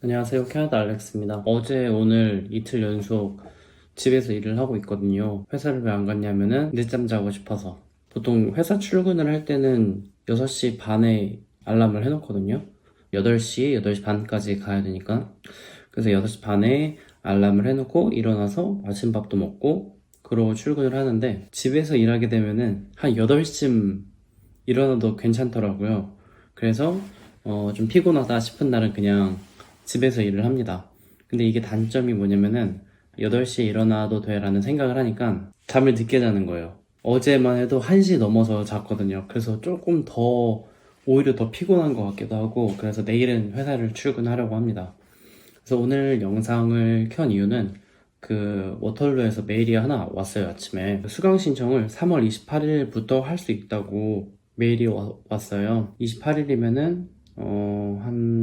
안녕하세요. 캐나다 알렉스입니다. 어제 오늘 이틀 연속 집에서 일을 하고 있거든요. 회사를 왜 안 갔냐면은 늦잠 자고 싶어서. 보통 회사 출근을 할 때는 6시 반에 알람을 해놓거든요. 8시, 8시 반까지 가야 되니까. 그래서 6시 반에 알람을 해놓고 일어나서 아침밥도 먹고 그러고 출근을 하는데 집에서 일하게 되면은 한 8시쯤 일어나도 괜찮더라고요. 그래서 어, 좀 피곤하다 싶은 날은 그냥 집에서 일을 합니다. 근데 이게 단점이 뭐냐면은 8시에 일어나도 돼 라는 생각을 하니까 잠을 늦게 자는 거예요. 어제만 해도 1시 넘어서 잤거든요. 그래서 조금 더 오히려 더 피곤한 것 같기도 하고 그래서 내일은 회사를 출근하려고 합니다. 그래서 오늘 영상을 켠 이유는 그 워털루에서 메일이 하나 왔어요 아침에 수강 신청을 3월 28일부터 할 수 있다고 메일이 와- 왔어요 28일이면은 어, 한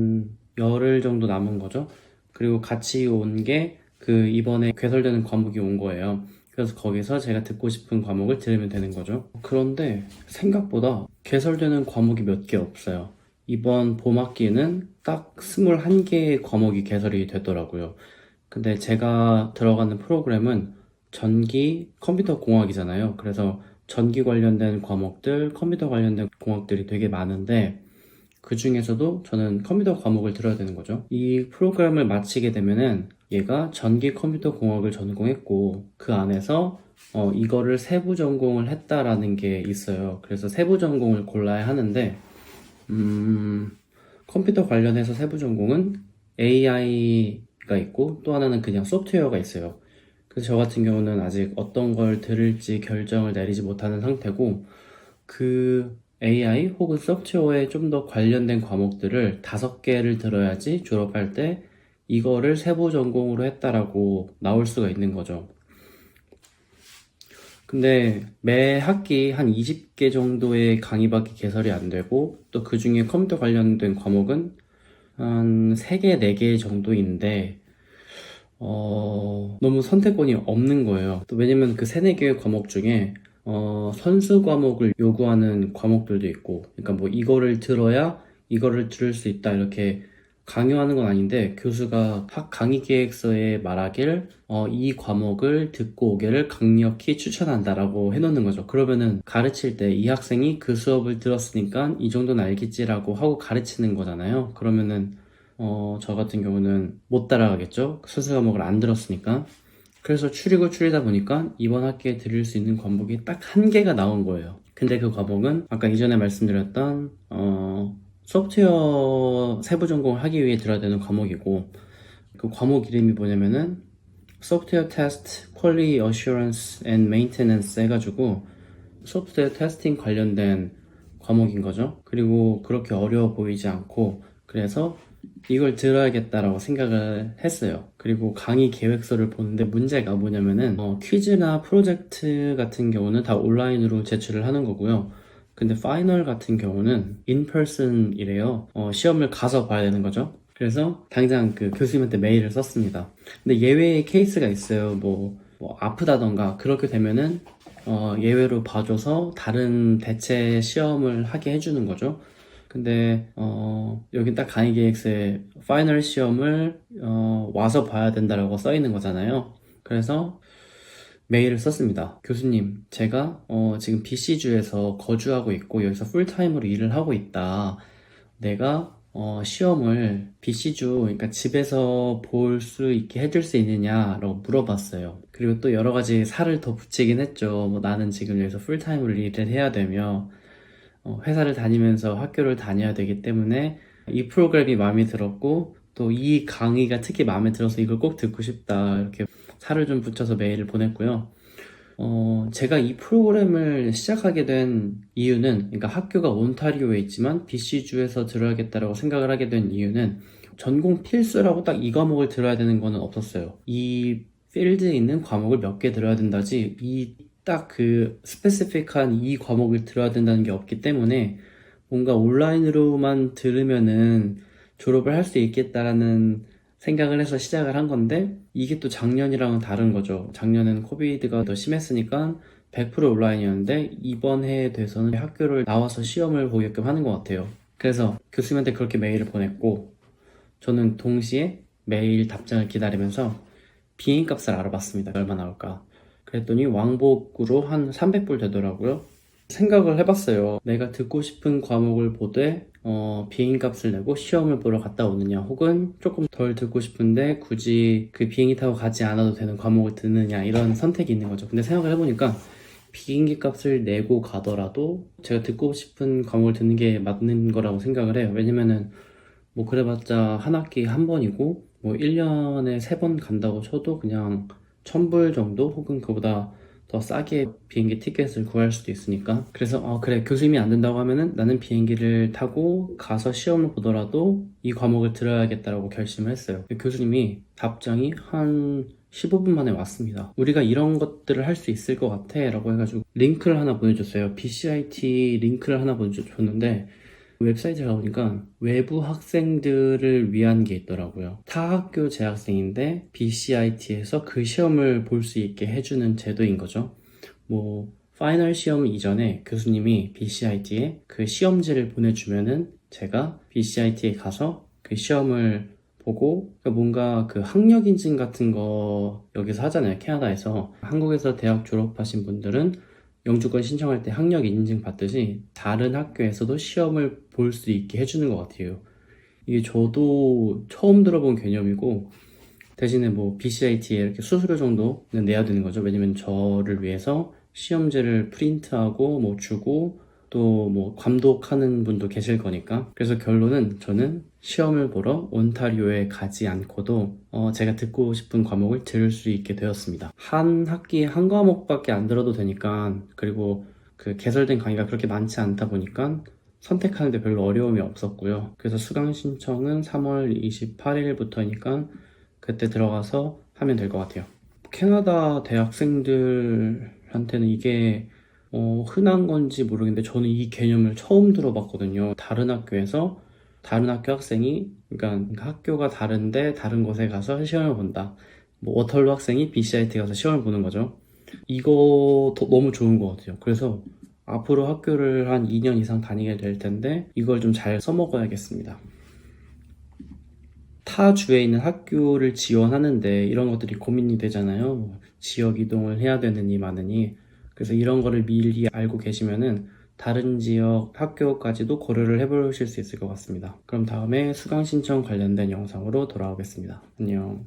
열흘 정도 남은 거죠. 그리고 같이 온 게 그 이번에 개설되는 과목이 온 거예요. 그래서 거기서 제가 듣고 싶은 과목을 들으면 되는 거죠. 그런데 생각보다 개설되는 과목이 몇 개 없어요. 이번 봄 학기에는 딱 21개의 과목이 개설이 되더라고요. 근데 제가 들어가는 프로그램은 전기 컴퓨터 공학이잖아요. 그래서 전기 관련된 과목들, 컴퓨터 관련된 공학들이 되게 많은데 그 중에서도 저는 컴퓨터 과목을 들어야 되는 거죠. 이 프로그램을 마치게 되면은 얘가 전기 컴퓨터 공학을 전공했고 그 안에서 어, 이거를 세부 전공을 했다라는 게 있어요. 그래서 세부 전공을 골라야 하는데 음, 컴퓨터 관련해서 세부 전공은 AI가 있고 또 하나는 그냥 소프트웨어가 있어요. 그래서 저 같은 경우는 아직 어떤 걸 들을지 결정을 내리지 못하는 상태고 그 AI 혹은 소프트웨어에 좀 더 관련된 과목들을 다섯 개를 들어야지 졸업할 때 이거를 세부 전공으로 했다라고 나올 수가 있는 거죠. 근데 매 학기 한 20개 정도의 강의밖에 개설이 안 되고 또 그 중에 컴퓨터 관련된 과목은 한 3개, 4개 정도인데 어, 너무 선택권이 없는 거예요. 또 왜냐면 그 3, 4개의 과목 중에 어, 선수 과목을 요구하는 과목들도 있고 그러니까 뭐 이거를 들어야 이거를 들을 수 있다 이렇게 강요하는 건 아닌데 교수가 학 강의 계획서에 말하길 어, 이 과목을 듣고 오기를 강력히 추천한다라고 해놓는 거죠. 그러면은 가르칠 때 이 학생이 그 수업을 들었으니까 이 정도는 알겠지라고 하고 가르치는 거잖아요. 그러면은 어, 저 같은 경우는 못 따라가겠죠. 순수 과목을 안 들었으니까. 그래서 추리고 추리다 보니까 이번 학기에 들을 수 있는 과목이 딱 한 개가 나온 거예요. 근데 그 과목은 아까 이전에 말씀드렸던 어, 소프트웨어 세부 전공을 하기 위해 들어야 되는 과목이고 그 과목 이름이 뭐냐면은 소프트웨어 테스트 퀄리 어슈런스 앤 메인테넌스 해가지고 소프트웨어 테스팅 관련된 과목인 거죠. 그리고 그렇게 어려워 보이지 않고 그래서 이걸 들어야겠다라고 생각을 했어요. 그리고 강의 계획서를 보는데 문제가 뭐냐면은 어, 퀴즈나 프로젝트 같은 경우는 다 온라인으로 제출을 하는 거고요. 근데 파이널 같은 경우는 인퍼슨이래요. 어, 시험을 가서 봐야 되는 거죠. 그래서 당장 그 교수님한테 메일을 썼습니다. 근데 예외의 케이스가 있어요. 뭐, 뭐 아프다던가 그렇게 되면은 어, 예외로 봐줘서 다른 대체 시험을 하게 해주는 거죠. 근데 어, 여기 딱 강의 계획서에 파이널 시험을 어, 와서 봐야 된다라고 써 있는 거잖아요. 그래서 메일을 썼습니다. 교수님, 제가 어, 지금 BC주에서 거주하고 있고 여기서 풀타임으로 일을 하고 있다. 내가 어, 시험을 BC주, 그러니까 집에서 볼 수 있게 해줄 수 있느냐라고 물어봤어요. 그리고 또 여러 가지 살을 더 붙이긴 했죠. 뭐 나는 지금 여기서 풀타임으로 일을 해야 되며 어, 회사를 다니면서 학교를 다녀야 되기 때문에 이 프로그램이 마음에 들었고 또 이 강의가 특히 마음에 들어서 이걸 꼭 듣고 싶다 이렇게 살을 좀 붙여서 메일을 보냈고요. 어, 제가 이 프로그램을 시작하게 된 이유는, 그러니까 학교가 온타리오에 있지만 BC주에서 들어야겠다라고 생각을 하게 된 이유는 전공 필수라고 딱 이 과목을 들어야 되는 거는 없었어요. 이 필드에 있는 과목을 몇 개 들어야 된다지, 이 딱 그 스페시픽한 이 과목을 들어야 된다는 게 없기 때문에 뭔가 온라인으로만 들으면은 졸업을 할 수 있겠다라는 생각을 해서 시작을 한 건데 이게 또 작년이랑은 다른 거죠. 작년엔 코비드가 더 심했으니까 100% 온라인이었는데 이번 해에 돼서는 학교를 나와서 시험을 보게끔 하는 것 같아요. 그래서 교수님한테 그렇게 메일을 보냈고 저는 동시에 매일 답장을 기다리면서 비행기 값을 알아봤습니다. 얼마 나올까? 그랬더니 왕복으로 한 300불 되더라고요. 생각을 해봤어요. 내가 듣고 싶은 과목을 보되 어, 비행기 값을 내고 시험을 보러 갔다 오느냐, 혹은 조금 덜 듣고 싶은데 굳이 그 비행기 타고 가지 않아도 되는 과목을 듣느냐 이런 선택이 있는 거죠. 근데 생각을 해보니까 비행기 값을 내고 가더라도 제가 듣고 싶은 과목을 듣는 게 맞는 거라고 생각을 해요. 왜냐면은 뭐 그래봤자 한 학기 한 번이고 뭐 1년에 세 번 간다고 쳐도 그냥 1000불 정도 혹은 그보다 더 싸게 비행기 티켓을 구할 수도 있으니까. 그래서 어 그래 교수님이 안 된다고 하면은 나는 비행기를 타고 가서 시험을 보더라도 이 과목을 들어야겠다라고 결심을 했어요. 교수님이 답장이 한 15분 만에 왔습니다. 우리가 이런 것들을 할 수 있을 것 같아 라고 해가지고 링크를 하나 보내줬어요. BCIT 링크를 하나 보내줬는데 웹사이트에 가보니까 외부 학생들을 위한 게 있더라고요. 타 학교 재학생인데 BCIT에서 그 시험을 볼 수 있게 해주는 제도인 거죠. 뭐 파이널 시험 이전에 교수님이 BCIT에 그 시험지를 보내주면은 제가 BCIT에 가서 그 시험을 보고 그러니까 뭔가 그 학력 인증 같은 거 여기서 하잖아요. 캐나다에서 한국에서 대학 졸업하신 분들은 영주권 신청할 때 학력 인증 받듯이 다른 학교에서도 시험을 볼 수 있게 해주는 것 같아요. 이게 저도 처음 들어본 개념이고 대신에 뭐 BCIT에 이렇게 수수료 정도는 내야 되는 거죠. 왜냐면 저를 위해서 시험지를 프린트하고 뭐 주고 또 뭐 감독하는 분도 계실 거니까. 그래서 결론은 저는 시험을 보러 온타리오에 가지 않고도 어, 제가 듣고 싶은 과목을 들을 수 있게 되었습니다. 한 학기에 한 과목밖에 안 들어도 되니까 그리고 그 개설된 강의가 그렇게 많지 않다 보니까 선택하는데 별로 어려움이 없었고요. 그래서 수강 신청은 3월 28일부터니까 그때 들어가서 하면 될 것 같아요. 캐나다 대학생들한테는 이게 어, 흔한 건지 모르겠는데 저는 이 개념을 처음 들어봤거든요. 다른 학교에서 다른 학교 학생이 그러니까 학교가 다른데 다른 곳에 가서 시험을 본다. 뭐 워털루 학생이 BCIT 가서 시험을 보는 거죠. 이거 더- 너무 좋은 것 같아요. 그래서 앞으로 학교를 한 2년 이상 다니게 될 텐데 이걸 좀 잘 써먹어야겠습니다. 타 주에 있는 학교를 지원하는데 이런 것들이 고민이 되잖아요. 뭐 지역 이동을 해야 되느니 마느니. 그래서 이런 거를 미리 알고 계시면은 다른 지역 학교까지도 고려를 해보실 수 있을 것 같습니다. 그럼 다음에 수강 신청 관련된 영상으로 돌아오겠습니다. 안녕.